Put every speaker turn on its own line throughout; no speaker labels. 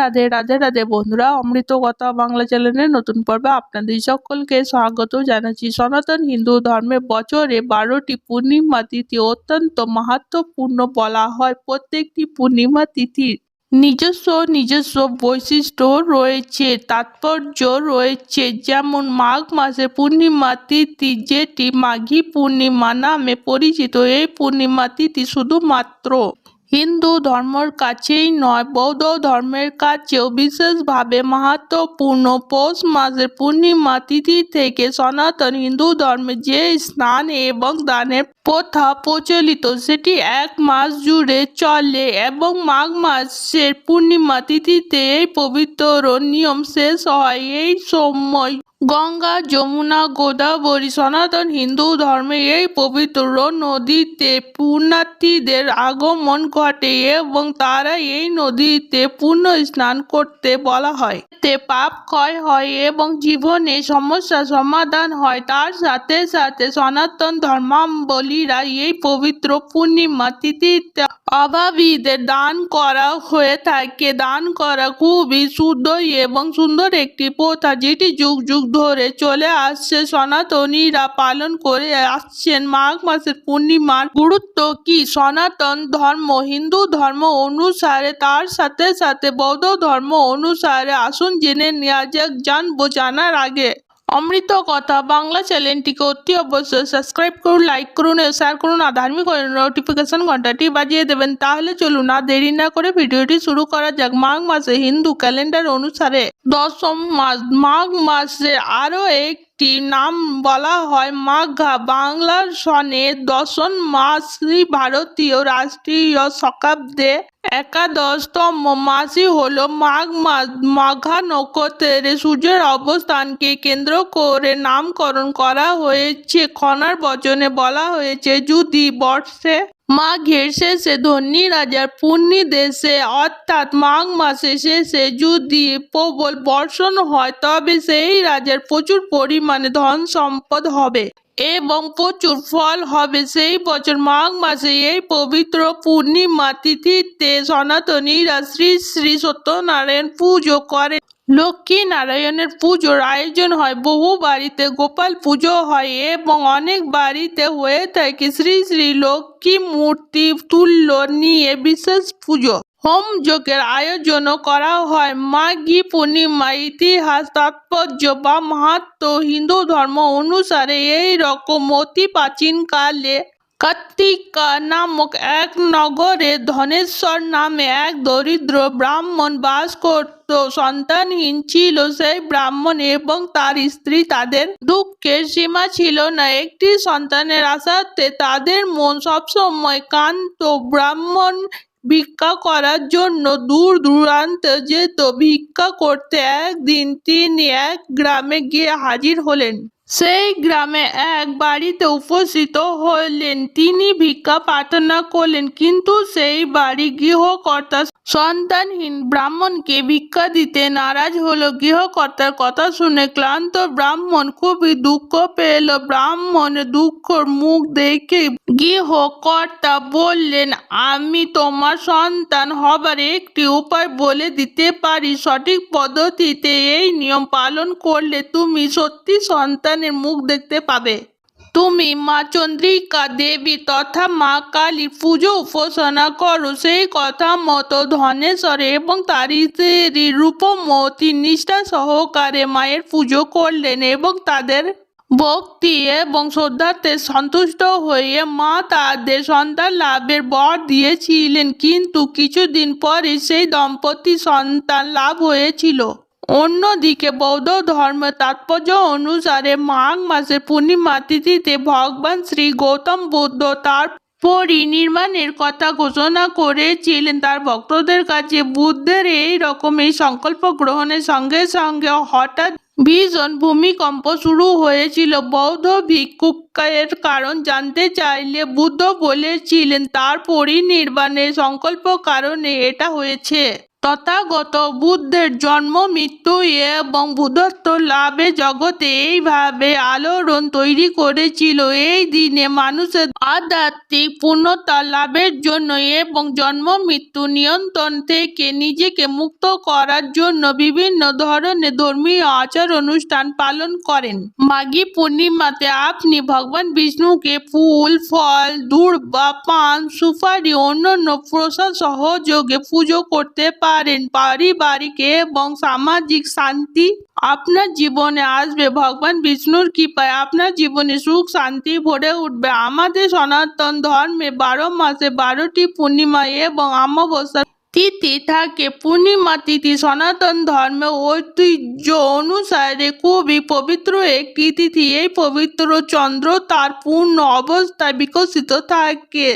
রাধে রাধে রাধে বন্ধুরা, অমৃত কথা বাংলা চ্যানেলের নতুন পর্বে আপনাদের সকলকে স্বাগত জানাচ্ছি। সনাতন হিন্দু ধর্মের বছরে বারোটি পূর্ণিমা তিথি অত্যন্ত মাহাত্মপূর্ণ বলা হয়। প্রত্যেকটি পূর্ণিমা তিথির নিজস্ব নিজস্ব বৈশিষ্ট্য রয়েছে, তাৎপর্য রয়েছে। যেমন মাঘ মাসের পূর্ণিমা তিথি, যেটি মাঘী পূর্ণিমা নামে পরিচিত। এই পূর্ণিমা তিথি শুধুমাত্র হিন্দু ধর্মের কাছেই নয়, বৌদ্ধ ধর্মের কাছেও বিশেষভাবে মাহাত্মপূর্ণ পৌষ মাসের পূর্ণিমা তিথি থেকে সনাতন হিন্দু ধর্মে যে স্নান এবং দানের প্রথা প্রচলিত, সেটি এক মাস জুড়ে চলে এবং মাঘ মাসের পূর্ণিমা তিথিতে এই পবিত্র নিয়ম শেষ হয়। এই সময় গঙ্গা, যমুনা, গোদাবরী, সনাতন হিন্দু ধর্মে এই পবিত্র নদীতে পুণ্যার্থীদের আগমন ঘটে এবং তারা এই নদীতে পুণ্য স্নান করতে বলা হয়। এতে পাপ ক্ষয় হয় এবং জীবনে সমস্যা সমাধান হয়। তার সাথে সাথে সনাতন ধর্মাবলীরা এই পবিত্র পূর্ণিমা তিথিতে অভাবীদের দান করা হয়ে থাকে। দান করা খুবই শুদ্ধ এবং সুন্দর একটি প্রথা, যেটি যুগ যুগ ধরে চলে আসছে সনাতনীরা পালন করে আসছেন মাঘ মাসের পূর্ণিমার গুরুত্ব কি? সনাতন ধর্ম, হিন্দু ধর্ম অনুসারে তার সাথে সাথে বৌদ্ধ ধর্ম অনুসারে আসুন জেনে নেওয়া যাক, জানব, জানার আগে। অমৃত কথা বাংলা চ্যানেলটিকে অতি অবশ্যই সাবস্ক্রাইব করুন লাইক করুন শেয়ার করুন। আর ধার্মিক নোটিফিকেশন ঘন্টাটি বাজিয়ে দেবেন। তাহলে চলুন না দেরি না করে ভিডিওটি শুরু করা যাক। মাঘ মাসে হিন্দু ক্যালেন্ডার অনুসারে দশম মাস। মাঘ মাসে আরও একটি নাম বলা হয় মাঘা। বাংলার সনে দশম মাস ভারতীয় রাষ্ট্রীয় শকাব্দে একাদশতম মাসই হল মাঘ মাস, মাঘা নক্ষত্রে সূর্যের অবস্থানকে কেন্দ্র করে নামকরণ করা হয়েছে। খনার বচনে বলা হয়েছে, যদি বর্ষে, মাঘের শেষে ধন্যী রাজার পূর্ণি দেশে, অর্থাৎ মাঘ মাসের শেষে যদি প্রবল বর্ষণ হয়, তবে সেই রাজার প্রচুর পরিমাণে ধন সম্পদ হবে। এবং প্রচুর ফল হবে। সেই বছর মাঘ মাসে এই পবিত্র পূর্ণিমা তিথিতে সনাতনীরা শ্রী শ্রী সত্যনারায়ণ পুজো করে। লক্ষ্মী নারায়ণের পুজোর আয়োজন হয়। বহু বাড়িতে গোপাল পুজো হয় এবং অনেক বাড়িতে হয়ে থাকে শ্রী শ্রী লক্ষ্মী মূর্তি তুল্য নিয়ে বিশেষ পুজো। হোম যজ্ঞের আয়োজনও করা হয়। মাঘী পূর্ণিমা, ইতিহাস, তাৎপর্য বা মাহাত্ম হিন্দু ধর্ম অনুসারে এই রকম অতি প্রাচীনকালে কার্তিকা নামক এক নগরে ধনেশ্বর নামে এক দরিদ্র ব্রাহ্মণ বাস করত। সন্তানহীন ছিল সেই ব্রাহ্মণ এবং তার স্ত্রী। তাদের দুঃখের সীমা ছিল না। একটি সন্তানের আশাতে তাদের মন সবসময় কান্ত ব্রাহ্মণ ভিক্ষা করার জন্য দূর দূরান্ত যেত। ভিক্ষা করতে একদিন তিনি এক গ্রামে গিয়ে হাজির হলেন। সেই গ্রামে এক বাড়িতে উপস্থিত হলেন তিনি ভিক্ষা প্রার্থনা করলেন, কিন্তু সেই বাড়ি গৃহকর্তা সন্তানহীন ব্রাহ্মণকে ভিক্ষা দিতে নারাজ হলো। গৃহকর্তার কথা শুনে ক্লান্ত ব্রাহ্মণ খুবই দুঃখ পেল। ব্রাহ্মণের দুঃখর মুখ দেখে গৃহকর্তা বললেন, আমি তোমার সন্তান হবার একটি উপায় বলে দিতে পারি। সঠিক পদ্ধতিতে এই নিয়ম পালন করলে তুমি সত্যি সন্তানের মুখ দেখতে পাবে। তুমি মা চন্দ্রিকা দেবী তথা মা কালীর পুজো উপাসনা করো, সেই কথা মতো ধনেশ্বর এবং তার স্ত্রী রূপমতী নিষ্ঠা সহকারে মায়ের পুজো করলেন এবং তাদের ভক্তি এবং শ্রদ্ধাতে সন্তুষ্ট হয়ে মা তাদের সন্তান লাভের বর দিয়েছিলেন। কিন্তু কিছুদিন পরে সেই দম্পতি সন্তান লাভ হয়েছিল। অন্যদিকে বৌদ্ধ ধর্মের তাৎপর্য অনুসারে মাঘ মাসের পূর্ণিমা তিথিতে ভগবান শ্রী গৌতম বুদ্ধ তার পরিনির্মাণের কথা ঘোষণা করেছিলেন। তার ভক্তদের কাছে বুদ্ধের এই রকমের সংকল্প গ্রহণের সঙ্গে সঙ্গে হঠাৎ ভীষণ ভূমিকম্প শুরু হয়েছিল। বৌদ্ধ ভিক্ষুকের কারণ জানতে চাইলে বুদ্ধ বলেছিলেন, তার পরিনির্বাণের সংকল্প কারণে এটা হয়েছে। তথাগত বুদ্ধের জন্ম, মৃত্যু এবং বুদ্ধত্ব লাভে জগতে এইভাবে আলোড়ন তৈরি করেছিল। এই দিনে মানুষের আধ্যাত্মিক পূর্ণতা লাভের জন্য এবং জন্ম, মৃত্যু নিয়ন্ত্রণ থেকে নিজেকে মুক্ত করার জন্য বিভিন্ন ধরনের ধর্মীয় আচার অনুষ্ঠান পালন করেন। মাঘী পূর্ণিমাতে আপনি ভগবান বিষ্ণুকে ফুল, ফল, দূর্ব, পান, সুপারি, অন্যান্য প্রসাদ সহযোগে পুজো করতে পারেন পারিবারিক এবং সামাজিক শান্তি আপনার জীবনে আসবে। ভগবান বিষ্ণুর কৃপায় আপনার জীবনে সুখ, শান্তি ভরে উঠবে। আমাদের সনাতন ধর্মে বারো মাসে বারোটি পূর্ণিমা এবং অমাবস্যা তিথি থাকে। পূর্ণিমা তিথি সনাতন ধর্মে ঐতিহ্য অনুসারে খুবই পবিত্র একটি তিথি। এই পবিত্র চন্দ্র তার পূর্ণ অবস্থায় বিকশিত থাকে।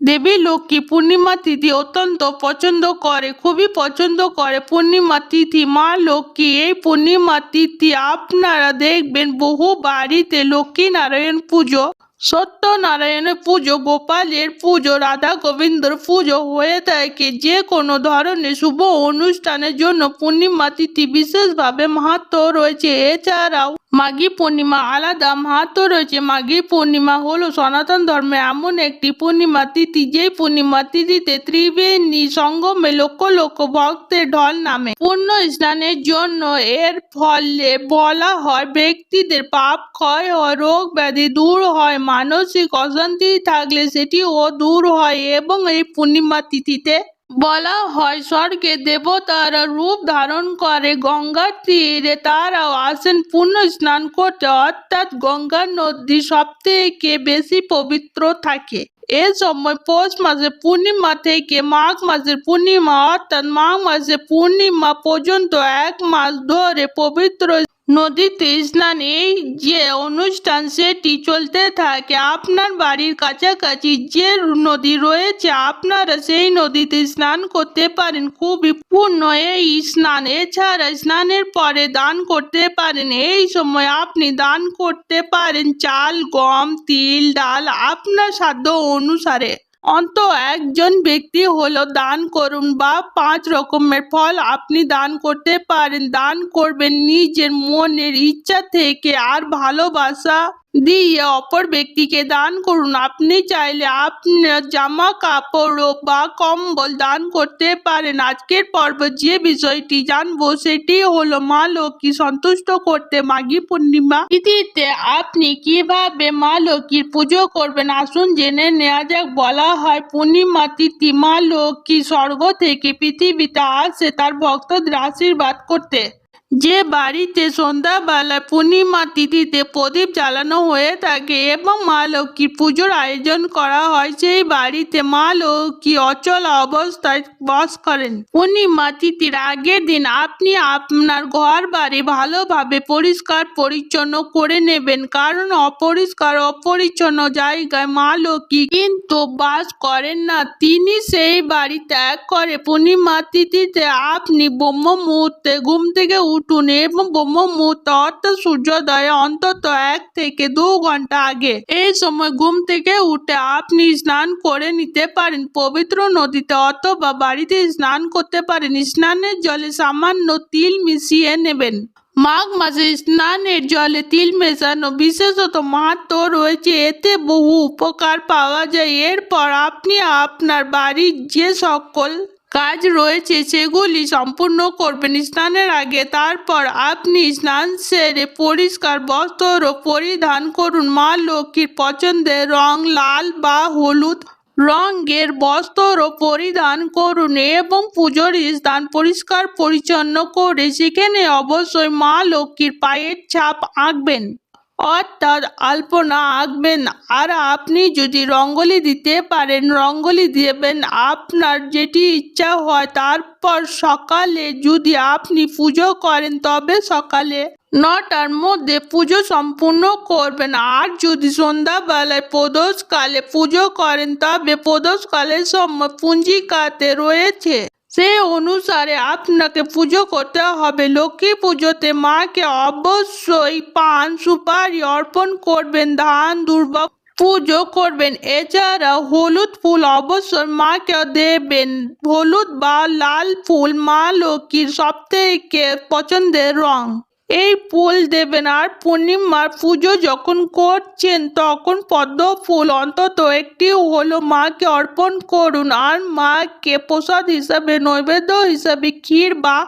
দেবী লক্ষ্মী পূর্ণিমা তিথি অত্যন্ত পছন্দ করে, খুবই পছন্দ করে পূর্ণিমা তিথি। মা লক্ষ্মী, এই পূর্ণিমা তিথি আপনারা দেখবেন বহু বাড়িতে লক্ষ্মী নারায়ণ পুজো সত্যনারায়ণের পুজো, গোপালের পুজো, রাধা গোবিন্দর পুজো হয়ে থাকে। যে কোনো ধরনের শুভ অনুষ্ঠানের জন্য পূর্ণিমা তিথি বিশেষভাবে মাহাত্ম রয়েছে। এছাড়াও মাঘী পূর্ণিমা আলাদা মাহাত্ম রয়েছে। মাঘী পূর্ণিমা হলো সনাতন ধর্মে এমন একটি পূর্ণিমা, তিথি যে পূর্ণিমা তিথিতে ত্রিবেণী সঙ্গমে লক্ষ লক্ষ ভক্তের ঢল নামে। পূর্ণ স্নানের জন্য এর ফলে বলা হয়, ব্যক্তিদের পাপ, ক্ষয় হয় রোগ ব্যাধি দূর হয়, মানসিক অশান্তি থাকলে সেটিও দূর হয় এবং এই পূর্ণিমা তিথিতে বলা হয়, স্বর্গে দেবতারা রূপ ধারণ করে গঙ্গার তীরে। তারাও আসেন পুণ্য স্নান করতে। অর্থাৎ গঙ্গা নদী সব থেকে বেশি পবিত্র থাকে। এ সময় পৌষ মাসের পূর্ণিমা থেকে মাঘ মাসের পূর্ণিমা অর্থাৎ মাঘ মাসের পূর্ণিমা পর্যন্ত এক মাস ধরে পবিত্র নদীতে স্নান, এই যে অনুষ্ঠান সেটি চলতে থাকে আপনার বাড়ির কাছাকাছি যে নদী রয়েছে, আপনারা সেই নদীতে স্নান করতে পারেন। খুবই পূর্ণ এই স্নান। এছাড়া স্নানের পরে দান করতে পারেন। এই সময় আপনি দান করতে পারেন চাল, গম, তিল, ডাল, আপনার সাধ্য অনুসারে। অন্ত একজন ব্যক্তি হলো দান করুন বা পাঁচ রকমের ফল আপনি দান করতে পারেন। দান করবেন নিজের মনের ইচ্ছা থেকে আর ভালোবাসা দিয়ে অপর ব্যক্তিকে দান করুন। আপনি চাইলে আপনার জামা কাপড় বা কম্বল দান করতে পারেন। আজকের পর্ব যে বিষয়টি জানব সেটি হলো, মা লক্ষ্মী সন্তুষ্ট করতে মাঘী পূর্ণিমা তিথিতে আপনি কীভাবে মা লক্ষ্মীর পুজো করবেন? আসুন জেনে নেওয়া যাক। বলা হয়, পূর্ণিমা তিথি মা লক্ষ্মী স্বর্গ থেকে পৃথিবীতে আসে, তার ভক্তদের আশীর্বাদ করতে। যে বাড়িতে সন্ধ্যাবেলায় পূর্ণিমা তিথিতে প্রদীপ জ্বালানো হয়ে থাকে এবং মা লক্ষ্মীর পুজোর আয়োজন করা হয়, সেই বাড়িতে মা লক্ষ্মী অচল অবস্থায় বাস করেন। পূর্ণিমা তিথির আগের দিন আপনি আপনার ঘর বাড়ি ভালোভাবে পরিষ্কার পরিচ্ছন্ন করে নেবেন, কারণ অপরিষ্কার অপরিচ্ছন্ন জায়গায় মা লক্ষ্মী কিন্তু বাস করেন না। তিনি সেই বাড়ি ত্যাগ করে পূর্ণিমা তিথিতে আপনি ব্রহ্ম মুহূর্তে ঘুম থেকে উঠুন এবং ব্রহ্ম মুহূর্ত অর্থাৎ সূর্যোদয়ে অন্তত এক থেকে দু ঘণ্টা আগে এই সময় ঘুম থেকে উঠে আপনি স্নান করে নিতে পারেন পবিত্র নদীতে অথবা বাড়িতে স্নান করতে পারেন স্নানের জলে সামান্য তিল মিশিয়ে নেবেন মাঘ মাসে স্নানের জলে তিল মেশানো বিশেষত মাহাত্ম রয়েছে এতে বহু উপকার পাওয়া যায় এরপর আপনি আপনার বাড়ির যে সকল কাজ রয়েছে, সেগুলি সম্পূর্ণ করবেন। স্নানের আগে তারপর আপনি স্নান সেরে পরিষ্কার বস্ত্র পরিধান করুন। মা লক্ষ্মীর পছন্দের রং লাল বা হলুদ রঙের বস্ত্র পরিধান করুন এবং পুজোর স্থান পরিষ্কার পরিচ্ছন্ন করে সেখানে অবশ্যই মা লক্ষ্মীর পায়ের ছাপ আঁকবেন। অর্থাৎ আলপনা আঁকবেন। আর আপনি যদি রঙ্গোলি দিতে পারেন, রঙ্গোলি দেবেন। আপনার যেটি ইচ্ছা হয়, তারপর সকালে যদি আপনি পুজো করেন, তবে সকালে নটার মধ্যে পুজো সম্পূর্ণ করবেন। আর যদি সন্ধ্যাবেলায় প্রদোষকালে পুজো করেন, তবে প্রদোষকালের সময় পুঞ্জিকাতে রয়েছে। সে অনুসারে আপনাকে পুজো করতে হবে। লক্ষ্মী পুজোতে মাকে অবশ্যই পান, সুপারি অর্পণ করবেন, ধান, দুর্বা পুজো করবেন। এছাড়া হলুদ ফুল অবশ্যই মাকে দেবেন। হলুদ বা লাল ফুল মা লক্ষ্মীর সব থেকে পছন্দের রং। এই ফুল দেবেন আর পূর্ণিমার পুজো যখন করছেন, তখন পদ্ম ফুল, অন্তত একটি হলো মাকে অর্পণ করুন আর মাকে প্রসাদ হিসাবে, নৈবেদ্য হিসাবে ক্ষীর বা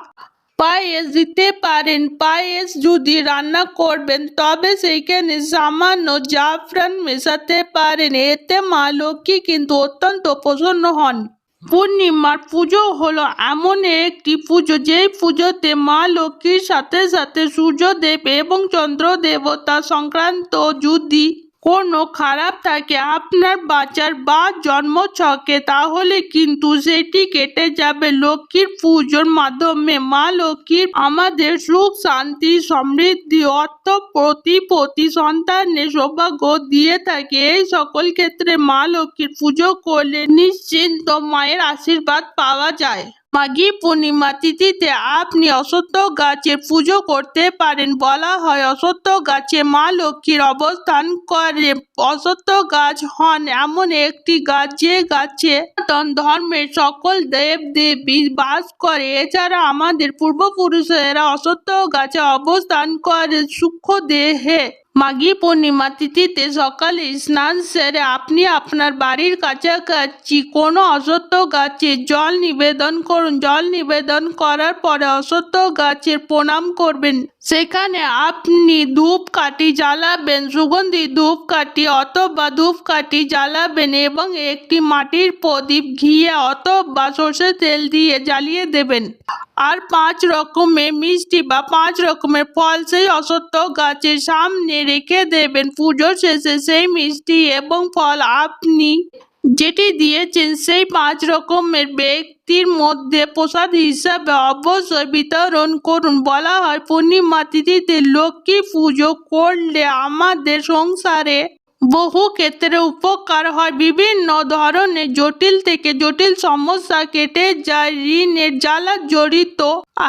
পায়েস দিতে পারেন। পায়েস যদি রান্না করবেন, তবে সেইখানে সামান্য জাফরান মেশাতে পারেন। এতে মা লক্ষ্মী কিন্তু অত্যন্ত প্রসন্ন হন। পূর্ণিমার পুজো হলো এমন একটি পুজো, যেই পুজোতে মা লক্ষ্মীর সাথে সাথে সূর্যদেব এবং চন্দ্র দেবতা সংক্রান্ত যদি কোনো খারাপ থাকে আপনার বাচ্চার বা জন্ম ছকে, তাহলে কিন্তু সেটি কেটে যাবে। লক্ষ্মীর পুজোর মাধ্যমে মা লক্ষ্মীর আমাদের সুখ, শান্তি, সমৃদ্ধি, অর্থ প্রতিপতি সন্তানের সৌভাগ্য দিয়ে থাকে। এই সকল ক্ষেত্রে মা লক্ষ্মীর পুজো করলে নিশ্চিন্ত মায়ের আশীর্বাদ পাওয়া যায়। মাঘী পূর্ণিমা তিথিতে আপনি অসত্য গাছের পুজো করতে পারেন। বলা হয়, অসত্য গাছে মা লক্ষ্মীর অবস্থান করে। অসত্য গাছ হন এমন একটি গাছ যে গাছে সনাতন ধর্মের সকল দেব দেবী বাস করে। এছাড়া আমাদের পূর্বপুরুষেরা অসত্য গাছে অবস্থান করে সূক্ষ্ম দেহে। মাঘী পূর্ণিমা তিথিতে সকালে স্নান সেরে আপনি আপনার বাড়ির কাছাকাছি কোনো অসত্য গাছে জল নিবেদন করুন। জল নিবেদন করার পরে অসত্য গাছের প্রণাম করবেন। সেখানে আপনি ধূপকাঠি জ্বালাবেন, সুগন্ধি ধূপকাঠি অথবা ধূপকাঠি জ্বালাবেন এবং একটি মাটির প্রদীপ ঘিয়ে অথবা সর্ষের তেল দিয়ে জ্বালিয়ে দেবেন। আর পাঁচ রকমের মিষ্টি বা পাঁচ রকমের ফল সেই অসত্য গাছের সামনে রেখে দেবেন। পুজোর শেষে সেই মিষ্টি এবং ফল আপনি যেটি দিয়েছেন, সেই পাঁচ রকমের ব্যক্তির মধ্যে প্রসাদ হিসাবে অবশ্যই বিতরণ করুন। বলা হয়, পূর্ণিমা তিথিতে লক্ষ্মী পুজো করলে আমাদের সংসারে বহু ক্ষেত্রে উপকার হয়। বিভিন্ন ধরনের জটিল থেকে জটিল সমস্যা কেটে যায়। ঋণের জ্বালা, জড়িত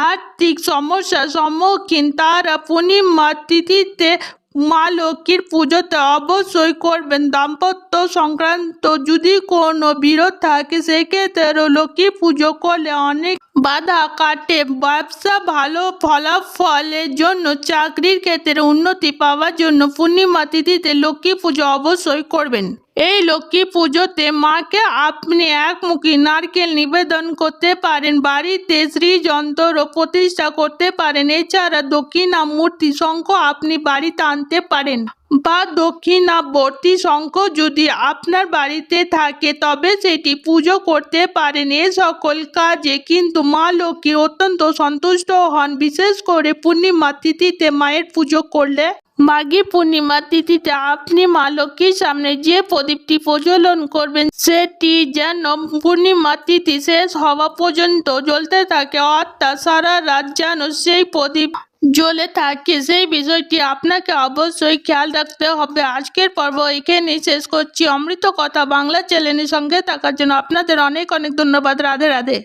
আর্থিক সমস্যার সম্মুখীন তারা পূর্ণিমা তিথিতে মা লক্ষ্মীর পুজোতে অবশ্যই করবেন। দাম্পত্য সংক্রান্ত যদি কোনো বিরোধ থাকে, সেক্ষেত্রেও লক্ষ্মী পুজো করলে অনেক বাধা কাটে। ব্যবসা ভালো ফলাফলের জন্য চাকরির ক্ষেত্রে উন্নতি পাওয়ার জন্য পূর্ণিমা তিথিতে লক্ষ্মী পুজো অবশ্যই করবেন। এই লক্ষ্মী পুজোতে মাকে আপনি একমুখী নারকেল নিবেদন করতে পারেন, বাড়িতে শ্রীযন্ত্র প্রতিষ্ঠা করতে পারেন। এছাড়া দক্ষিণামূর্তি শঙ্খ আপনি বাড়িতে আনতে পারেন। বা দক্ষিণাবর্তী শঙ্খ যদি আপনার বাড়িতে থাকে, তবে সেটি পুজো করতে পারেন। এ সকল কাজে কিন্তু মা লক্ষ্মী অত্যন্ত সন্তুষ্ট হন। বিশেষ করে পূর্ণিমা তিথিতে মায়ের পুজো করলে। মাঘী পূর্ণিমা তিথিতে আপনি মা লক্ষ্মীর সামনে যে প্রদীপটি প্রজ্বলন করবেন, সেটি যেন পূর্ণিমা তিথি শেষ হওয়া পর্যন্ত জ্বলতে থাকে। অর্থাৎ সারা রাত যেন সেই প্রদীপ জ্বলে থাকে। সেই বিষয়টি আপনাকে অবশ্যই খেয়াল রাখতে হবে। আজকের পর্ব এখানেই শেষ করছি। অমৃত কথা বাংলা চ্যানেলের সঙ্গে থাকার জন্য আপনাদের অনেক অনেক ধন্যবাদ। রাধে রাধে।